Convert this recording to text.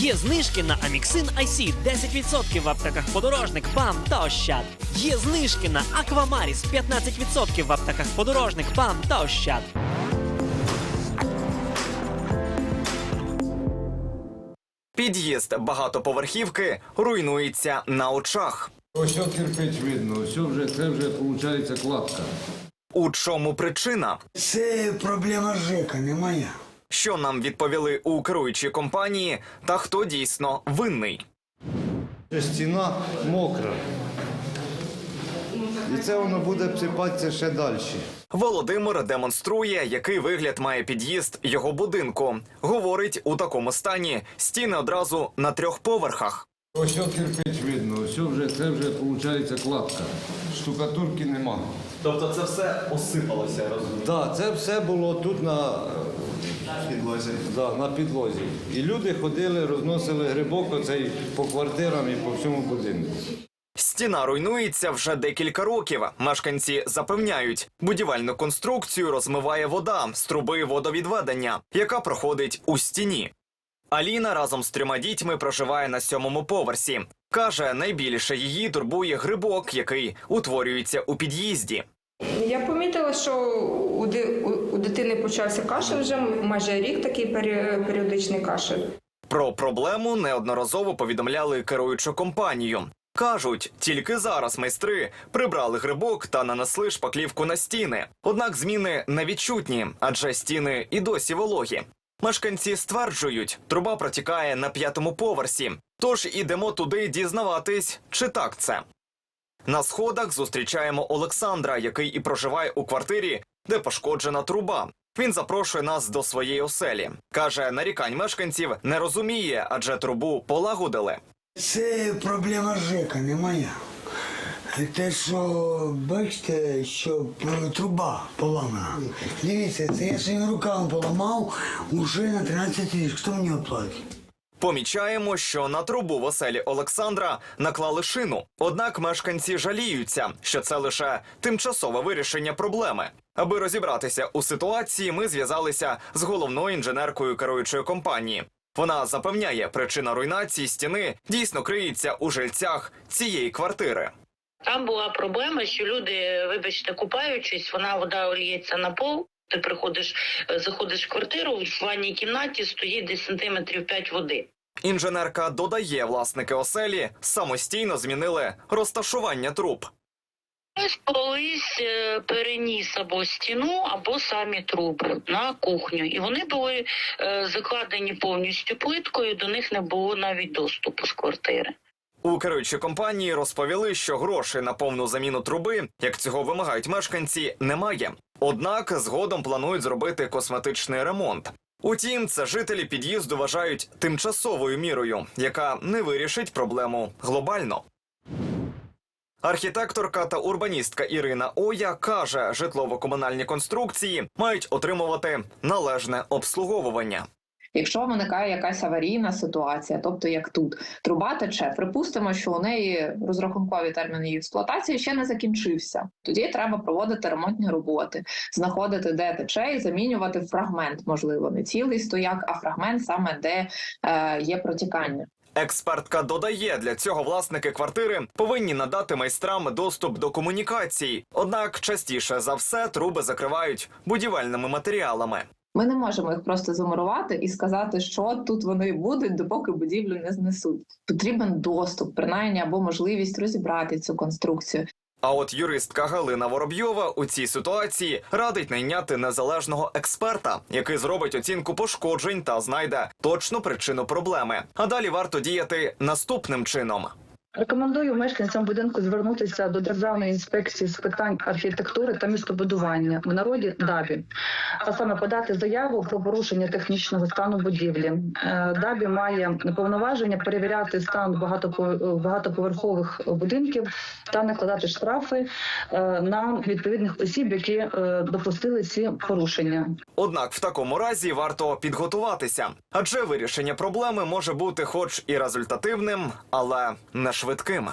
Є знижки на Аміксин IC 10% в аптеках подорожник, БАМ та Ощад. Є знижки на Аквамаріс 15% в аптеках подорожник, БАМ та Ощад. Під'їзд багатоповерхівки руйнується на очах. Ось кирпич видно, ось вже це вже виходить кладка. У чому причина? Це проблема ЖЕКа, не моя. Що нам відповіли у керуючій компанії, та хто дійсно винний? Стіна мокра. І це воно буде псипатися ще далі. Володимир демонструє, який вигляд має під'їзд його будинку. Говорить, у такому стані стіни одразу на трьох поверхах. Ось кирпич видно, ось вже це вже виходить кладка. Штукатурки нема. Тобто це все осипалося, розумію. Так, це все було тут на підлозі. Да, на підлозі. І люди ходили, розносили грибок оцей по квартирам і по всьому будинку. Стіна руйнується вже декілька років. Мешканці запевняють, будівельну конструкцію розмиває вода з труби водовідведення, яка проходить у стіні. Аліна разом з трьома дітьми проживає на сьомому поверсі. Каже, найбільше її турбує грибок, який утворюється у під'їзді. Я помітила, що у, ди- у, у дитини почався кашель вже майже рік такий пері- періодичний кашель. Про проблему неодноразово повідомляли керуючу компанію. Кажуть, тільки зараз майстри прибрали грибок та нанесли шпаклівку на стіни. Однак зміни невідчутні, адже стіни і досі вологі. Мешканці стверджують, труба протікає на п'ятому поверсі. Тож ідемо туди дізнаватись, чи так це. На сходах зустрічаємо Олександра, який і проживає у квартирі, де пошкоджена труба. Він запрошує нас до своєї оселі. Каже, нарікань мешканців не розуміє, адже трубу полагодили. Це проблема ЖЕКа, не моя. Те, що бачите, що е, труба поламана. Дивіться, це я своїми руками поламав уже на 13 тисяч. Хто мені оплатить? Помічаємо, що на трубу в оселі Олександра наклали шину. Однак мешканці жаліються, що це лише тимчасове вирішення проблеми. Аби розібратися у ситуації, ми зв'язалися з головною інженеркою керуючої компанії. Вона запевняє, причина руйнації стіни дійсно криється у жильцях цієї квартири. Там була проблема, що люди, вибачте, купаючись, вона вода оліється на пол. Ти приходиш, е, заходиш в квартиру, в ванній кімнаті стоїть десь сантиметрів 5 води. Інженерка додає, власники оселі самостійно змінили розташування труб. Хтось колись е, переніс або стіну, або самі труби на кухню. І вони були е, закладені повністю плиткою, до них не було навіть доступу з квартири. У керуючій компанії розповіли, що грошей на повну заміну труби, як цього вимагають мешканці, немає. Однак згодом планують зробити косметичний ремонт. Утім, це жителі під'їзду вважають тимчасовою мірою, яка не вирішить проблему глобально. Архітекторка та урбаністка Ірина Оя каже, житлово-комунальні конструкції мають отримувати належне обслуговування. Якщо виникає якась аварійна ситуація, тобто як тут труба тече, припустимо, що у неї розрахунковий термін її експлуатації ще не закінчився. Тоді треба проводити ремонтні роботи, знаходити, де тече, і замінювати фрагмент, можливо, не цілий стояк, а фрагмент саме де е, є протікання. Експертка додає, для цього власники квартири повинні надати майстрам доступ до комунікацій. Однак частіше за все труби закривають будівельними матеріалами. Ми не можемо їх просто замурувати і сказати, що тут вони будуть, допоки будівлю не знесуть. Потрібен доступ, принаймні або можливість розібрати цю конструкцію. А от юристка Галина Воробйова у цій ситуації радить найняти незалежного експерта, який зробить оцінку пошкоджень та знайде точну причину проблеми. А далі варто діяти наступним чином. Рекомендую мешканцям будинку звернутися до Державної інспекції з питань архітектури та містобудування в народі ДАБІ, а саме подати заяву про порушення технічного стану будівлі. Е, ДАБІ має повноваження перевіряти стан багатоповерхових будинків та накладати штрафи е, на відповідних осіб, які е, допустили ці порушення. Однак в такому разі варто підготуватися, адже вирішення проблеми може бути, хоч і результативним, але не швидким.